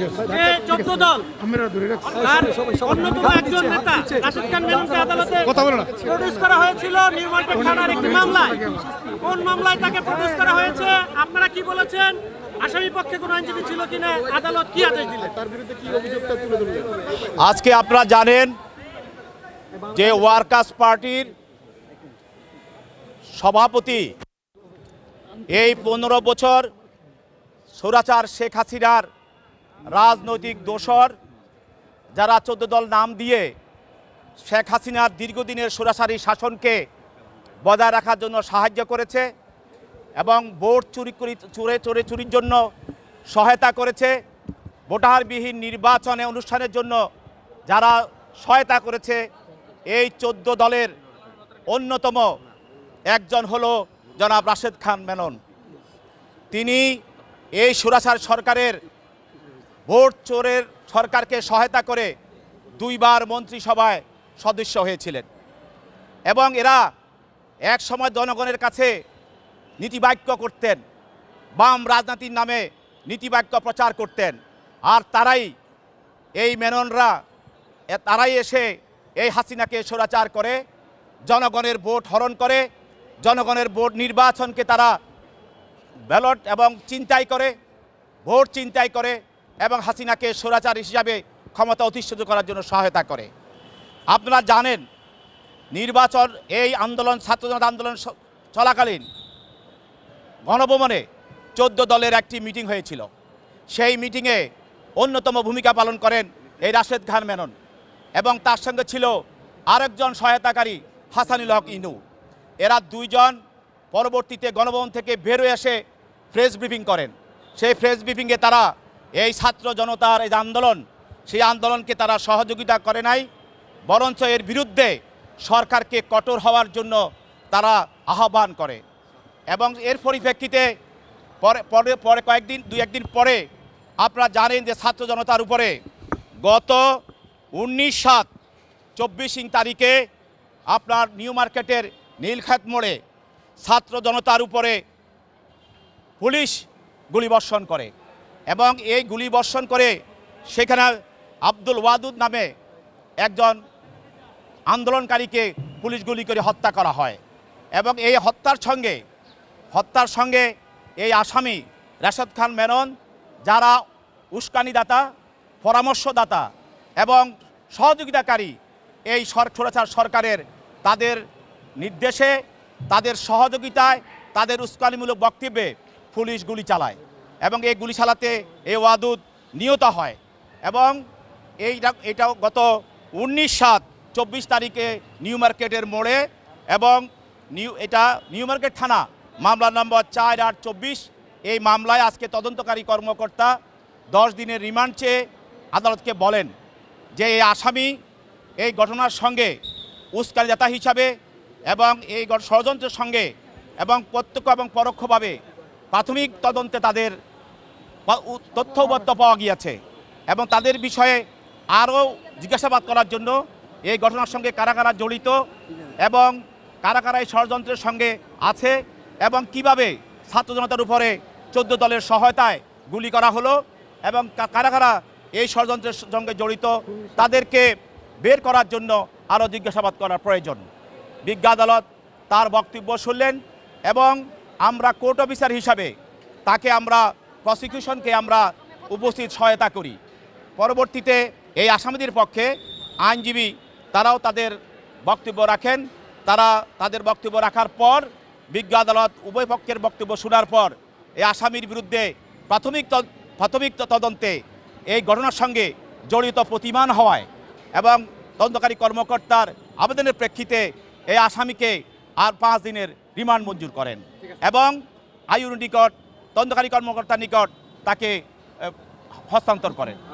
যে চোদ্দ দল। তার অন্যতম একজন নেতা রাশিদ খান মেননকে আদালতে প্রডিউস করা হয়েছিল নিউ থানার একটি মামলায়। কোন মামলায় তাকে প্রডিউস করা হয়েছে আপনারা কি বলেছেন? আসামি পক্ষে কোনো আইনজীবী ছিল কিনা আদালত কি আদেশ দিলেন? তার বিরুদ্ধে কি অভিযোগ আজকে আপনারা জানেন যে ওয়ার্কার্স পার্টির সভাপতি এই পনেরো বছর সৌরাচার শেখ হাসিনার রাজনৈতিক দোসর যারা চোদ্দ দল নাম দিয়ে শেখ হাসিনার দীর্ঘদিনের সরাসরি শাসনকে বজায় রাখার জন্য সাহায্য করেছে এবং ভোট চুরি চুরে, চোরে চুরির জন্য সহায়তা করেছে। ভোটারবিহীন নির্বাচনে অনুষ্ঠানের জন্য যারা সহায়তা করেছে, এই চোদ্দ দলের অন্যতম একজন হলো জনাব রাশেদ খান মেনন। তিনি এই সুরাসার সরকারের ভোট চোরের সরকারকে সহায়তা করে দুইবার মন্ত্রিসভায় সদস্য হয়েছিলেন। এবং এরা এক সময় জনগণের কাছে নীতিবাক্য করতেন, বাম রাজনীতির নামে নীতিবাক্য প্রচার করতেন। আর তারাই এই মেননরা তারাই এসে এই হাসিনাকে স্বৈরাচার করে, জনগণের ভোট হরণ করে, জনগণের ভোট নির্বাচনকে তারা ব্যালট এবং চিন্তাই করে, ভোট চিন্তাই করে এবং হাসিনাকে স্বৈরাচার হিসাবে ক্ষমতা অধিষ্ঠিত করার জন্য সহায়তা করে। আপনারা জানেন, নির্বাচন, এই আন্দোলন, ছাত্র জনতা আন্দোলন চলাকালীন গণভবনে চোদ্দ দলের একটি মিটিং হয়েছিল। সেই মিটিংয়ে অন্যতম ভূমিকা পালন করেন এই রাশেদ খান মেনন এবং তার সঙ্গে ছিল আরেকজন সহায়তাকারী হাসানুল হক ইনু। এরা দুইজন পরবর্তীতে গণভবন থেকে বেরোয় এসে প্রেস ব্রিফিং করেন। সেই প্রেস ব্রিফিংয়ে তারা এই ছাত্র জনতার এই আন্দোলন, সেই আন্দোলনকে তারা সহযোগিতা করে নাই, বরঞ্চ এর বিরুদ্ধে সরকারকে কঠোর হওয়ার জন্য তারা আহ্বান করে। এবং এর পরিপ্রেক্ষিতে পরে পরে পরে কয়েকদিন, দুই একদিন পরে আপনারা জানেন যে ছাত্র জনতার উপরে গত উনিশ সাত চব্বিশ তারিখে আপনার নিউ মার্কেটের নীলক্ষেত মোড়ে ছাত্র জনতার উপরে পুলিশ গুলিবর্ষণ করে। এবং এই গুলিবর্ষণ করে সেখানে আব্দুল ওয়াদুদ নামে একজন আন্দোলনকারীকে পুলিশ গুলি করে হত্যা করা হয়। এবং এই হত্যার সঙ্গে হত্যার সঙ্গে এই আসামি রাশেদ খান মেনন, যারা উস্কানিদাতা, পরামর্শদাতা এবং সহযোগিতাকারী এই সরকার সরকারের তাদের নির্দেশে, তাদের সহযোগিতায়, তাদের উস্কানিমূলক বক্তব্যে পুলিশ গুলি চালায়। এবং এই গুলি চালাতে এই ওয়াদুদ নিহত হয়। এবং এইটা, এটাও গত উনিশ সাত চব্বিশ তারিখে নিউ মার্কেটের মোড়ে এবং নিউ, এটা নিউ মার্কেট থানা মামলা নম্বর চার আট চব্বিশ। এই মামলায় আজকে তদন্তকারী কর্মকর্তা দশ দিনের রিমান্ড চেয়ে আদালতকে বলেন যে এই আসামি এই ঘটনার সঙ্গে উস্কানিদাতা হিসাবে এবং এই ষড়যন্ত্রের সঙ্গে এবং প্রত্যক্ষ এবং পরোক্ষভাবে প্রাথমিক তদন্তে তাদের তথ্যবদ্ধ পাওয়া গিয়েছে এবং তাদের বিষয়ে আরও জিজ্ঞাসাবাদ করার জন্য এই ঘটনার সঙ্গে কারা কারা জড়িত এবং কারা কারা এই ষড়যন্ত্রের সঙ্গে আছে এবং কীভাবে ছাত্র জনতার উপরে চোদ্দ দলের সহায়তায় গুলি করা হলো এবং কারা কারা এই ষড়যন্ত্রের সঙ্গে জড়িত তাদেরকে বের করার জন্য আরও জিজ্ঞাসাবাদ করার প্রয়োজন। বিজ্ঞা আদালত তার বক্তব্য শুনলেন এবং আমরা কোর্ট অফিসার হিসাবে তাকে আমরা প্রসিকিউশনকে আমরা উপস্থিত সহায়তা করি। পরবর্তীতে এই আসামিদের পক্ষে আইনজীবী তারাও তাদের বক্তব্য রাখেন। তারা তাদের বক্তব্য রাখার পর বিজ্ঞ আদালত উভয় পক্ষের বক্তব্য শোনার পর এই আসামির বিরুদ্ধে প্রাথমিক প্রাথমিক তদন্তে এই ঘটনার সঙ্গে জড়িত প্রতিমান হওয়ায় এবং তদন্তকারী কর্মকর্তার আবেদনের প্রেক্ষিতে এই আসামিকে আর পাঁচ দিনের রিমান্ড মঞ্জুর করেন। এবং আয়ুর নিকট তদন্তকারী কর্মকর্তার নিকট তাকে হস্তান্তর করেন